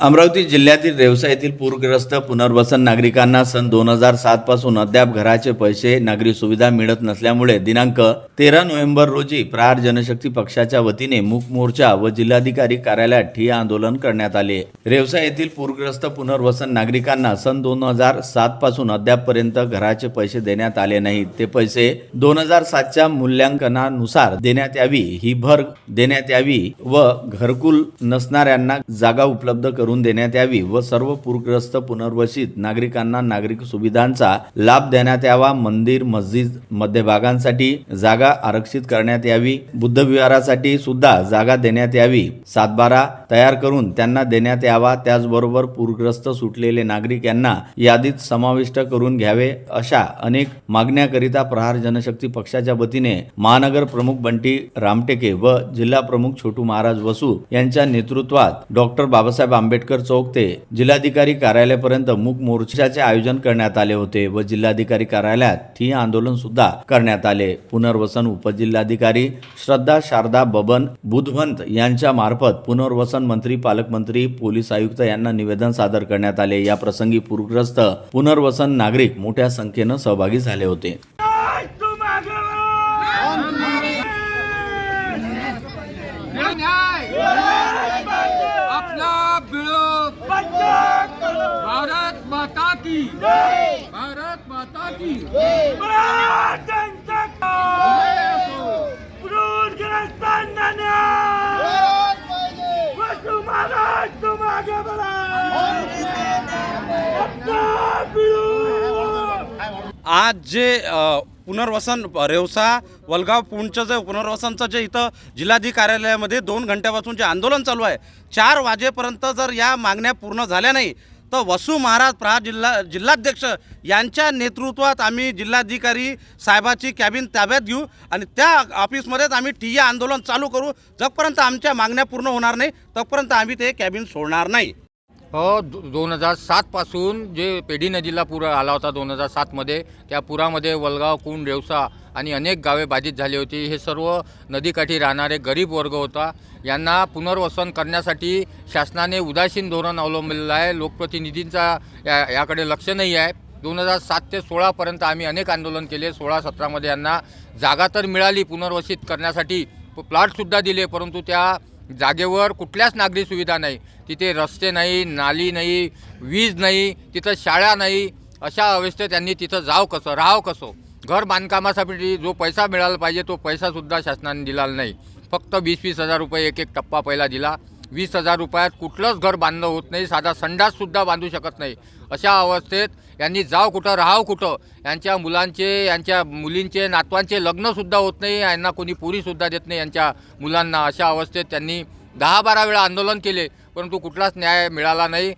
अमरावती जिल्ह्यातील रेवसा येथील पूरग्रस्त पुनर्वसन नागरिकांना सन दोन हजार सात पासून अद्याप घराचे पैसे नागरी सुविधा मिळत नसल्यामुळे दिनांक तेरा नोव्हेंबर रोजी प्रहार जनशक्ती पक्षाच्या वतीने मूक मोर्चा व जिल्हाधिकारी कार्यालयात ठिय्या आंदोलन करण्यात आले. रेवसा येथील पूरग्रस्त पुनर्वसन नागरिकांना सन दोन हजार सात पासून अद्यापपर्यंत घराचे पैसे देण्यात आले नाहीत. ते पैसे दोन हजार सातच्या मूल्यांकनानुसार देण्यात यावी ही भर देण्यात यावी व घरकुल नसणाऱ्यांना जागा उपलब्ध करून देण्यात यावी व सर्व पूरग्रस्त पुनर्वसित नागरिकांना नागरिक सुविधांचा लाभ देण्यात यावा. मंदिर मस्जिद मध्यभागांसाठी जागा आरक्षित करण्यात यावी. बुद्धविहारासाठी सुद्धा जागा देण्यात यावी. सातबारा तयार करून त्यांना देण्यात यावा. त्याचबरोबर पूरग्रस्त सुटलेले नागरिक यांना यादीत समाविष्ट करून घ्यावे अशा अनेक मागण्याकरिता प्रहार जनशक्ती पक्षाच्या वतीने महानगर प्रमुख बंटी रामटेके व जिल्हा प्रमुख छोटू महाराज वसू यांच्या नेतृत्वात डॉक्टर बाबासाहेब आंबेडकर चौक ते जिल्हाधिकारी कार्यालयापर्यंत मूक मोर्चाचे आयोजन करण्यात आले होते व जिल्हाधिकारी कार्यालयात ठिय्या आंदोलन सुद्धा करण्यात आले. पुनर्वसन उपजिल्हाधिकारी श्रद्धा शारदा बबन बुधवंत यांच्या मार्फत पुनर्वसन मंत्री पालकमंत्री पोलीस आयुक्त यांना निवेदन सादर करण्यात आले. या प्रसंगी पूरग्रस्त पुनर्वसन नागरिक मोठ्या संख्येनं सहभागी झाले होते. न्याय अपना विरोध भारत माता की। भारत माता की। भारत जनता का। पूरग्रस्तांना न्याय वसु महाराज तुम आगे बढ़ो। अपना विरोध आज जे पुनर्वसन रेवसा वलगाव पुंचचं जे पुनर्वसनचं जे इथं जिल्हाधिकारी कार्यालयामध्ये दोन घंट्यापासून जे आंदोलन चालू आहे चार वाजेपर्यंत जर या मागण्या पूर्ण झाल्या नाही तर वसू महाराज प्रहार जिल्हा जिल्हाध्यक्ष यांच्या नेतृत्वात आम्ही जिल्हाधिकारी साहेबाची कॅबिन ताब्यात घेऊ आणि त्या ऑफिसमध्येच आम्ही ठिय्या आंदोलन चालू करू. जोपर्यंत आमच्या मागण्या पूर्ण होणार नाही तोपर्यंत आम्ही ते कॅबिन सोडणार नाही. हो दो दोन हजार सातपासून जे पेढी नदीला पूर आला होता दोन हजार सातमध्ये त्या पुरामध्ये वलगाव कुंड रेवसा आणि अनेक गावे बाधित झाली होती. हे सर्व नदीकाठी राहणारे गरीब वर्ग होता. यांना पुनर्वसन करण्यासाठी शासनाने उदासीन धोरण अवलंबलेलं आहे. लोकप्रतिनिधींचा या याकडे लक्ष नाही आहे. दोन हजार सात ते सोळापर्यंत आम्ही अनेक आंदोलन केले. सोळा सतरामध्ये यांना जागा तर मिळाली पुनर्वसित करण्यासाठी. प्लॉटसुद्धा दिले परंतु त्या जागेवर कुठल्याच नागरी सुविधा नाही. तिथे रस्ते नाही नाली नाही वीज नाही तिथं शाळा नाही. अशा अवस्थेत त्यांनी तिथं जाव कसं राहावं कसं? घर बांधकामासाठी जो पैसा मिळाला पाहिजे तो पैसासुद्धा शासनाने दिला नाही. फक्त वीस वीस हजार रुपये एक एक टप्पा पहिला दिला. वीस हजार रुपयात कुठलंच घर बांधणं होत नाही साधा संडाससुद्धा बांधू शकत नाही. अशा अवस्थेत यांनी जाव कुठं राहाव कुठं यांच्या मुलांचे यांच्या मुलींचे नातवांचे लग्नसुद्धा होत नाही यांना कोणी पुरीसुद्धा देत नाही यांच्या मुलांना. अशा अवस्थेत त्यांनी दहा बारा वेळा आंदोलन केले परंतु कुठलाच न्याय मिळाला नाही.